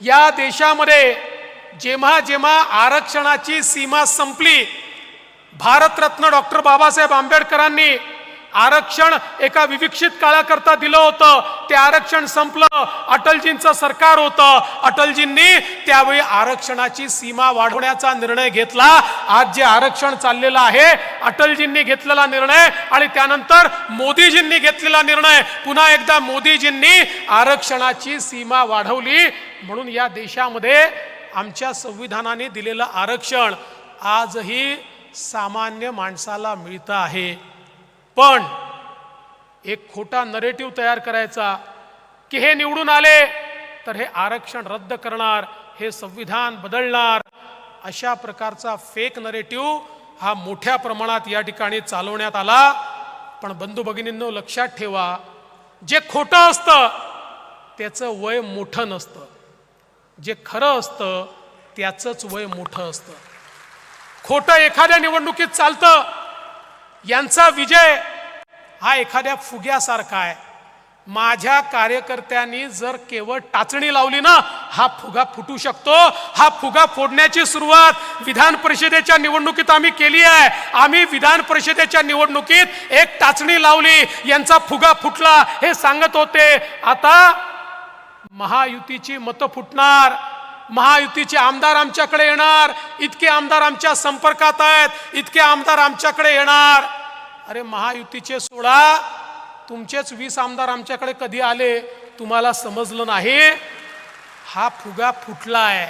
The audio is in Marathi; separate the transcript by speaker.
Speaker 1: या देशामध्ये जेव्हा जेव्हा आरक्षणाची सीमा संपली भारतरत्न डॉक्टर बाबासाहेब आंबेडकरांनी आरक्षण एका विविक्षित काळाकरता दिलं होतं. ते आरक्षण संपलं. अटलजींचं सरकार होतं. अटलजींनी त्यावेळी आरक्षणाची सीमा वाढवण्याचा निर्णय घेतला. आज जे आरक्षण चाललेलं आहे अटलजींनी घेतलेला निर्णय आणि त्यानंतर मोदीजींनी घेतलेला निर्णय. पुन्हा एकदा मोदीजींनी आरक्षणाची सीमा वाढवली. म्हणून या देशामध्ये आमच्या संविधानाने दिलेलं आरक्षण आजही सामान्य माणसाला मिळतं आहे. पण एक खोटा नरेटिव्ह तयार करायचा की हे निवडून आले तर हे आरक्षण रद्द करणार हे संविधान बदलणार. अशा प्रकारचा फेक नरेटिव्ह हा मोठ्या प्रमाणात या ठिकाणी चालवण्यात आला. पण बंधू भगिनींनो लक्षात ठेवा जे खोटं असतं त्याचं वय मोठं नसतं. जे खरं असतं त्याचंच वय मोठं असतं. खोटं एखाद्या निवडणुकीत चालतं यांचा विजय हा एखाद्या फुग्यासारखा आहे. माझ्या कार्यकर्त्यांनी जर केवळ टाचणी लावली ना हा फुगा फुटू शकतो. हा फुगा फोडण्याची सुरुवात विधान परिषदेच्या निवडणुकीत आम्ही केली आहे. आम्ही विधान परिषदेच्या निवडणुकीत एक टाचणी लावली यांचा फुगा फुटला हे सांगत होते. आता महायुतीची मतं फुटणार महायुतीचे आमदार आमच्याकडे येणार इतके आमदार आमच्या संपर्कात आहेत इतके आमदार आमच्याकडे येणार. अरे महायुतीचे सोडा. तुमचेच वीस आमदार आमच्याकडे कधी आले तुम्हाला समजलं नाही. हा फुगा फुटला आहे